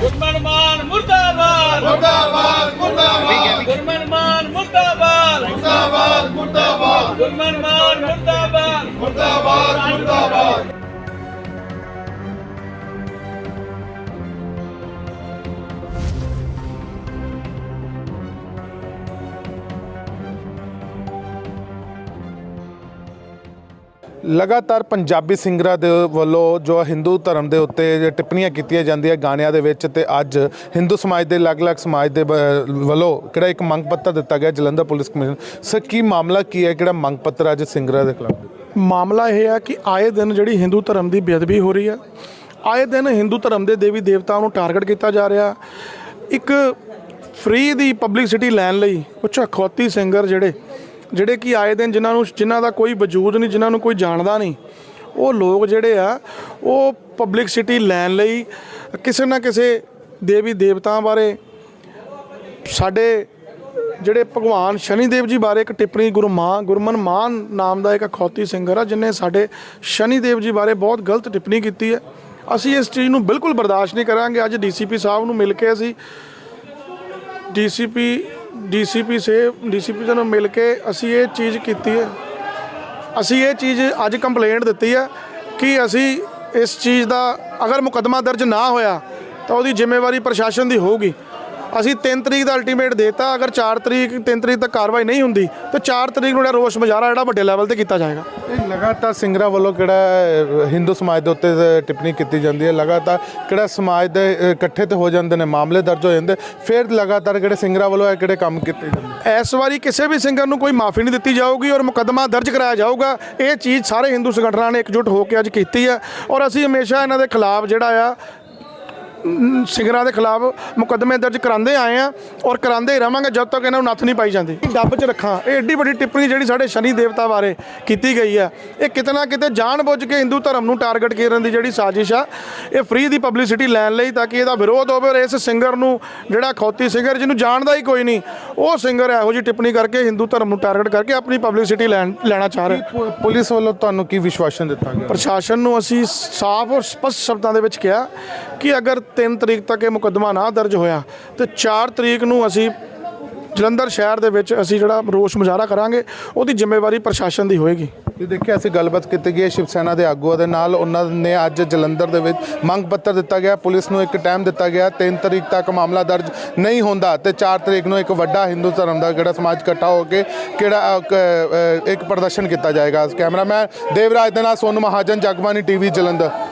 ਗੁਰਮਨ ਮਾਨ ਮੁਰਦਾਬਾਦ। ਮੁਰਦਾਬਾਦ ਮੁਰਦਾਬਾਦ। ਗੁਰਮਨ ਮਾਨ ਮੁਰਦਾਬਾਦ। ਮੁਰਦਾਬਾਦ ਮੁਰਦਾਬਾਦ। ਗੁਰਮਨ ਮਾਨ ਮੁਰਦਾਬਾਦ। ਮੁਰਦਾਬਾਦ ਮੁਰਦਾਬਾਦ। ਲਗਾਤਾਰ ਪੰਜਾਬੀ ਸਿੰਗਰਾਂ ਦੇ ਵੱਲੋਂ ਜੋ ਹਿੰਦੂ ਧਰਮ ਦੇ ਉੱਤੇ ਜੋ ਟਿੱਪਣੀਆਂ ਕੀਤੀਆਂ ਜਾਂਦੀਆਂ ਗਾਣਿਆਂ ਦੇ ਵਿੱਚ ਤੇ ਅੱਜ ਹਿੰਦੂ ਸਮਾਜ ਦੇ ਅਲੱਗ-ਅਲੱਗ ਸਮਾਜ ਦੇ ਬ- ਵੱਲੋਂ ਕਿਹੜਾ ਇੱਕ ਮੰਗ ਪੱਤਰ ਦਿੱਤਾ ਗਿਆ ਜਲੰਧਰ ਪੁਲਿਸ ਕਮਿਸ਼ਨ ਸਰ, ਕੀ ਮਾਮਲਾ ਕੀ ਹੈ? ਕਿਹੜਾ ਮੰਗ ਪੱਤਰ ਅੱਜ ਸਿੰਗਰਾਂ ਦੇ ਖਿਲਾਫ? ਮਾਮਲਾ ਇਹ ਹੈ ਕਿ ਆਏ ਦਿਨ ਜਿਹੜੀ ਹਿੰਦੂ ਧਰਮ ਦੀ ਬੇਅਦਬੀ ਹੋ ਰਹੀ ਹੈ ਆਏ ਦਿਨ ਹਿੰਦੂ ਧਰਮ ਦੇ ਦੇਵੀ ਦੇਵਤਾਵਾਂ ਨੂੰ ਟਾਰਗੇਟ ਕੀਤਾ ਜਾ ਰਿਹਾ। ਇੱਕ ਫ੍ਰੀ ਦੀ ਪਬਲਿਸਿਟੀ ਲੈਣ ਲਈ ਕੁਝ ਅਖੌਤੀ ਸਿੰਗਰ ਜਿਹੜੇ ਜਿਹੜੇ ਕਿ ਆਏ ਦਿਨ ਜਿਨ੍ਹਾਂ ਨੂੰ, ਜਿਨ੍ਹਾਂ ਦਾ ਕੋਈ ਵਜੂਦ ਨਹੀਂ, ਜਿਨ੍ਹਾਂ ਨੂੰ ਕੋਈ ਜਾਣਦਾ ਨਹੀਂ, ਉਹ ਲੋਕ ਜਿਹੜੇ ਆ, ਉਹ ਪਬਲਿਕਸਿਟੀ ਲੈਣ ਲਈ ਕਿਸੇ ਨਾ ਕਿਸੇ ਦੇਵੀ ਦੇਵਤਾਵਾਂ ਬਾਰੇ, ਸਾਡੇ ਜਿਹੜੇ ਭਗਵਾਨ ਸ਼ਨੀਦੇਵ ਜੀ ਬਾਰੇ ਇੱਕ ਟਿੱਪਣੀ ਗੁਰਮਾਨ ਗੁਰਮਨ ਮਾਨ ਨਾਮ ਦਾ ਇੱਕ ਅਖੌਤੀ ਸਿੰਗਰ ਆ, ਜਿਨੇ ਸਾਡੇ ਸ਼ਨੀਦੇਵ ਜੀ ਬਾਰੇ ਬਹੁਤ ਗਲਤ ਟਿੱਪਣੀ ਕੀਤੀ ਹੈ। ਅਸੀਂ ਇਸ ਚੀਜ਼ ਨੂੰ ਬਿਲਕੁਲ ਬਰਦਾਸ਼ਤ ਨਹੀਂ ਕਰਾਂਗੇ। ਅੱਜ ਡੀਸੀਪੀ ਸਾਹਿਬ ਨੂੰ ਮਿਲ ਕੇ ਅਸੀਂ ਡੀਸੀਪੀ ਡੀਸੀਪੀ ਸੇ, ਡੀਸੀਪੀ ਜੀ ਨੂੰ ਮਿਲ ਕੇ ਅਸੀਂ ਇਹ ਚੀਜ਼ ਕੀਤੀ ਹੈ। ਅਸੀਂ ਇਹ ਚੀਜ਼ ਅੱਜ ਕੰਪਲੇਂਟ ਦਿੱਤੀ ਹੈ ਕਿ ਅਸੀਂ ਇਸ ਚੀਜ਼ ਦਾ ਅਗਰ ਮੁਕੱਦਮਾ ਦਰਜ ਨਾ ਹੋਇਆ ਤਾਂ ਉਹਦੀ ਜ਼ਿੰਮੇਵਾਰੀ ਪ੍ਰਸ਼ਾਸਨ ਦੀ ਹੋਊਗੀ। ਅਸੀਂ 3 ਤਰੀਕ ਦਾ ਅਲਟੀਮੇਟ ਦੇਤਾ। ਅਗਰ 4 ਤਰੀਕ 3 ਤਰੀਕ ਤੱਕ ਕਾਰਵਾਈ ਨਹੀਂ ਹੁੰਦੀ ਤਾਂ 4 ਤਰੀਕ ਨੂੰ ਜਿਹੜਾ ਰੋਸ ਮੁਜ਼ਾਹਰਾ ਜਿਹੜਾ ਵੱਡੇ ਲੈਵਲ ਤੇ ਕੀਤਾ ਜਾਏਗਾ। ਇਹ ਲਗਾਤਾਰ ਸਿੰਗਰਾਂ ਵੱਲੋਂ ਕਿਹੜਾ ਹਿੰਦੂ ਸਮਾਜ ਦੇ ਉੱਤੇ ਟਿੱਪਣੀ ਕੀਤੀ ਜਾਂਦੀ ਹੈ। ਲਗਾਤਾਰ ਕਿਹੜਾ ਸਮਾਜ ਦੇ ਇਕੱਠੇ ਤੇ ਹੋ ਜਾਂਦੇ ਨੇ ਮਾਮਲੇ ਦਰਜ ਹੋ ਜਾਂਦੇ ਫਿਰ ਲਗਾਤਾਰ ਕਿਹੜੇ ਸਿੰਗਰਾਂ ਵੱਲੋਂ ਇਹ ਕਿਹੜੇ ਕੰਮ ਕੀਤੇ ਜਾਂਦੇ ਇਸ ਵਾਰੀ ਕਿਸੇ ਵੀ ਸਿੰਗਰ ਨੂੰ ਕੋਈ ਮਾਫੀ ਨਹੀਂ ਦਿੱਤੀ ਜਾਊਗੀ ਔਰ ਮੁਕੱਦਮਾ ਦਰਜ ਕਰਾਇਆ ਜਾਊਗਾ। ਇਹ ਚੀਜ਼ ਸਾਰੇ ਹਿੰਦੂ ਸੰਗਠਨਾਂ ਨੇ ਇਕਜੁੱਟ ਹੋ ਕੇ ਅੱਜ ਕੀਤੀ ਹੈ। ਔਰ ਅਸੀਂ ਹਮੇਸ਼ਾ ਇਹਨਾਂ ਦੇ ਖਿਲਾਫ ਜਿਹੜਾ ਆ ਸਿੰਗਰਾਂ ਦੇ ਖਿਲਾਫ ਮੁਕੱਦਮੇ ਦਰਜ ਕਰਾਉਂਦੇ ਆਏ ਆ ਔਰ ਕਰਾਉਂਦੇ ਹੀ ਰਵਾਂਗੇ ਜਦ ਤੱਕ ਇਹਨਾਂ ਨੂੰ ਨੱਥ ਨਹੀਂ ਪਾਈ ਜਾਂਦੀ। ਡੱਬ 'ਚ ਰੱਖਾਂ। ਇਹ ਏਡੀ ਵੱਡੀ ਟਿੱਪਣੀ ਜਿਹੜੀ ਸਾਡੇ ਸ਼ਨੀ ਦੇਵਤਾ ਬਾਰੇ ਕੀਤੀ ਗਈ ਹੈ ਇਹ ਕਿਤੇ ਨਾ ਕਿਤੇ ਜਾਣਬੁੱਝ ਕੇ ਹਿੰਦੂ ਧਰਮ ਨੂੰ ਟਾਰਗੇਟ ਕਰਨ ਦੀ ਜਿਹੜੀ ਸਾਜ਼ਿਸ਼ ਆ, ਇਹ ਫ੍ਰੀ ਦੀ ਪਬਲਿਸਿਟੀ ਲੈਣ ਲਈ ਤਾਂ ਕਿ ਇਹਦਾ ਵਿਰੋਧ ਹੋਵੇ ਔਰ ਇਸ ਸਿੰਗਰ ਨੂੰ ਜਿਹੜਾ ਖੌਤੀ ਸਿੰਗਰ ਜਿਹਨੂੰ ਜਾਣਦਾ ਹੀ ਕੋਈ ਨਹੀਂ ਉਹ ਸਿੰਗਰ ਇਹੋ ਜਿਹੀ ਟਿੱਪਣੀ ਕਰਕੇ ਹਿੰਦੂ ਧਰਮ ਨੂੰ ਟਾਰਗੇਟ ਕਰਕੇ ਆਪਣੀ ਪਬਲਿਸਿਟੀ ਲੈਣ ਚਾਹ ਰਿਹਾ। ਪੁਲਿਸ ਵੱਲੋਂ ਤੁਹਾਨੂੰ ਕੀ ਵਿਸ਼ਵਾਸਨ ਦਿੱਤਾ ਗਿਆ? ਪ੍ਰਸ਼ਾਸਨ ਨੂੰ ਅਸੀਂ ਸਾਫ਼ ਔਰ ਸਪਸ਼ਟ ਸ਼ਬਦਾਂ ਦੇ ਵਿੱਚ ਕਿਹਾ ਕਿ ਅਗਰ 3 ਤਰੀਕ ਤੱਕ ਇਹ ਮੁਕੱਦਮਾ ਨਾ ਦਰਜ ਹੋਇਆ ਤੇ 4 ਤਰੀਕ ਨੂੰ ਅਸੀਂ ਜਲੰਧਰ ਸ਼ਹਿਰ ਦੇ ਵਿੱਚ ਅਸੀਂ ਜਿਹੜਾ ਰੋਸ ਮੁਜ਼ਾਹਰਾ ਕਰਾਂਗੇ ਉਹਦੀ ਜ਼ਿੰਮੇਵਾਰੀ ਪ੍ਰਸ਼ਾਸਨ ਦੀ ਹੋਏਗੀ। ਇਹ ਦੇਖਿਆ ਅਸੀਂ ਗੱਲਬਾਤ ਕੀਤੀ ਗਈ ਹੈ ਸ਼ਿਵ ਸੈਨਾ ਦੇ ਆਗੂਆਂ ਦੇ ਨਾਲ। ਉਹਨਾਂ ਨੇ ਅੱਜ ਜਲੰਧਰ ਦੇ ਵਿੱਚ ਮੰਗ ਪੱਤਰ ਦਿੱਤਾ ਗਿਆ। ਪੁਲਿਸ ਨੂੰ ਇੱਕ ਟਾਈਮ ਦਿੱਤਾ ਗਿਆ। 3 ਤਰੀਕ ਤੱਕ ਮਾਮਲਾ ਦਰਜ ਨਹੀਂ ਹੁੰਦਾ ਤੇ 4 ਤਰੀਕ ਨੂੰ ਇੱਕ ਵੱਡਾ ਹਿੰਦੂ ਧਰਮ ਦਾ ਜਿਹੜਾ ਸਮਾਜ ਇਕੱਠਾ ਹੋ ਕੇ ਕਿਹੜਾ ਇੱਕ ਪ੍ਰਦਰਸ਼ਨ ਕੀਤਾ ਜਾਏਗਾ। ਕੈਮਰਾਮੈਨ ਦੇਵਰਾਜ ਦੇ ਨਾਲ ਸੋਨੂ ਮਹਾਜਨ ਜਗਬਾਨੀ ਟੀਵੀ ਜਲੰਧਰ।